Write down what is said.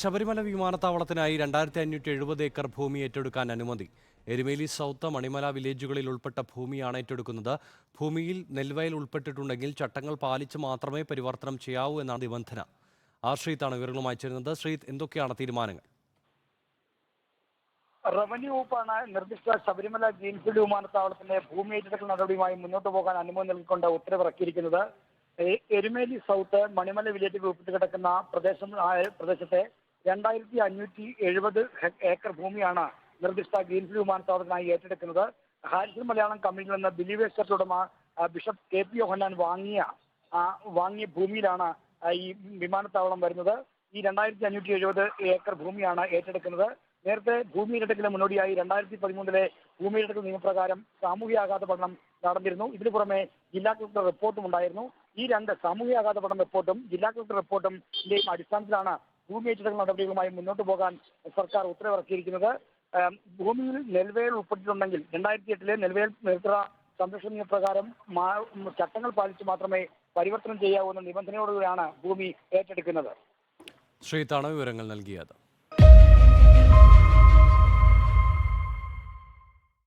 ശബരിമല വിമാനത്താവളത്തിനായി രണ്ടായിരത്തി അഞ്ഞൂറ്റി എഴുപത് ഏക്കർ ഭൂമി ഏറ്റെടുക്കാൻ അനുമതി. എരുമേലി സൗത്ത് മണിമല വില്ലേജുകളിൽ ഉൾപ്പെട്ട ഭൂമിയാണ് ഏറ്റെടുക്കുന്നത്. ഭൂമിയിൽ നെൽവയൽ ഉൾപ്പെട്ടിട്ടുണ്ടെങ്കിൽ ചട്ടങ്ങൾ പാലിച്ച് മാത്രമേ പരിവർത്തനം ചെയ്യാവൂ എന്നാണ് നിബന്ധന. ആർ ശ്രീത്താണ് വിവരങ്ങളുമായി ചേരുന്നത്. ശ്രീത് എന്തൊക്കെയാണ് തീരുമാനങ്ങൾ? റവന്യൂ വകുപ്പാണ് നിർദ്ദിഷ്ട ശബരിമല ഗ്രീൻഫീൽഡ് വിമാനത്താവളത്തിന്റെ ഭൂമി ഏറ്റെടുക്കൽ നടപടിയുമായി മുന്നോട്ട് പോകാൻ അനുമതി നൽകിക്കൊണ്ട് ഉത്തരവിറക്കിയിരിക്കുന്നത്. എരുമേലി സൗത്ത് മണിമല വില്ലേജിൽ ഉൾപ്പെട്ട് കിടക്കുന്ന പ്രദേശം പ്രദേശത്തെ രണ്ടായിരത്തി അഞ്ഞൂറ്റി എഴുപത് ഏക്കർ ഭൂമിയാണ് നിർദ്ദിഷ്ട ഗ്രീൻഫീൽഡ് വിമാനത്താവളത്തിനായി ഏറ്റെടുക്കുന്നത്. ഹാരിസൺ മലയാളം കമ്പനിയിൽ നിന്ന് ചർച്ച് ഉടമ ബിഷപ്പ് കെ പി യോഹന്നാൻ വാങ്ങിയ വാങ്ങിയ ഭൂമിയിലാണ് ഈ വിമാനത്താവളം വരുന്നത്. ഈ രണ്ടായിരത്തി അഞ്ഞൂറ്റി എഴുപത് ഏക്കർ ഭൂമിയാണ് ഏറ്റെടുക്കുന്നത്. നേരത്തെ ഭൂമി ഏറ്റെടുക്കലിന് മുന്നോടിയായി രണ്ടായിരത്തി പതിമൂന്നിലെ ഭൂമി ഏറ്റെടുക്കൽ നിയമപ്രകാരം സാമൂഹ്യ ആഘാത പഠനം നടന്നിരുന്നു. ഇതിനു പുറമെ ജില്ലാ കളക്ടർ റിപ്പോർട്ടും ഉണ്ടായിരുന്നു. ഈ രണ്ട് സാമൂഹ്യ ആഘാത പഠന റിപ്പോർട്ടും ജില്ലാ കളക്ടർ റിപ്പോർട്ടും അടിസ്ഥാനത്തിലാണ് ഭൂമി ഏറ്റെടുക്കൽ നടപടികളുമായി മുന്നോട്ട് പോകാൻ സർക്കാർ ഉത്തരവിറക്കിയിരിക്കുന്നത്. ഭൂമിയിൽ നെൽവയൽ ഉൾപ്പെട്ടിട്ടുണ്ടെങ്കിൽ രണ്ടായിരത്തി എട്ടിലെ നെൽവയൽ നേതൃത്വ സംരക്ഷണ നിയമപ്രകാരം ചട്ടങ്ങൾ പാലിച്ച് മാത്രമേ പരിവർത്തനം ചെയ്യാവൂ എന്ന നിബന്ധനയോടുകൂടിയാണ് ഭൂമി ഏറ്റെടുക്കുന്നത്. ശ്രീത്താണ് വിവരങ്ങൾ നൽകിയത്.